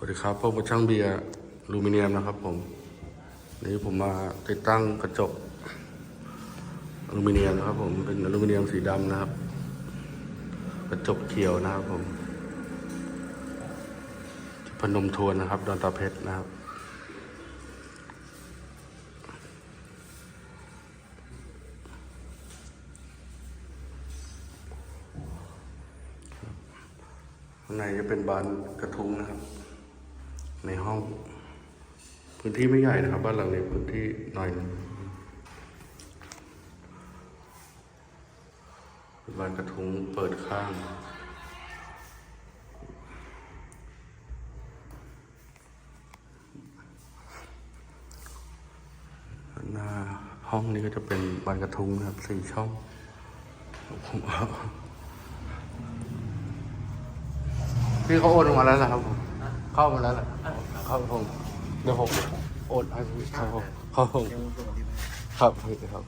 สวัสดีครับพบกับช่างเบียร์ลูมิเนียมนะครับผมนี่ผมมาติดตั้งกระจกอลูมิเนียมนะครับ ผมเป็นอลูมิเนียมสีดำนะครับ กระจกเขียวนะครับผมพนมทวนนะครับ ดอนตาเพชรนะครับข้างในจะเป็นบานกระทุ้งนะครับ ในห้อง พื้นที่ไม่ใหญ่นะครับ บ้านหลังนี้พื้นที่หน่อยหนึงบานกระทุ้งเปิดข้างหน้าห้องนี้ก็จะเป็นบานกระทุ้งนะครับสี่ช่องผมเอาพี่เขาโอนมาแล้วเหรอครับผมเข้ามาแล้วเหรอ ครับผมเดี๋ยวผมโอนให้พี่ครับผมครับผมครับพี่ครับ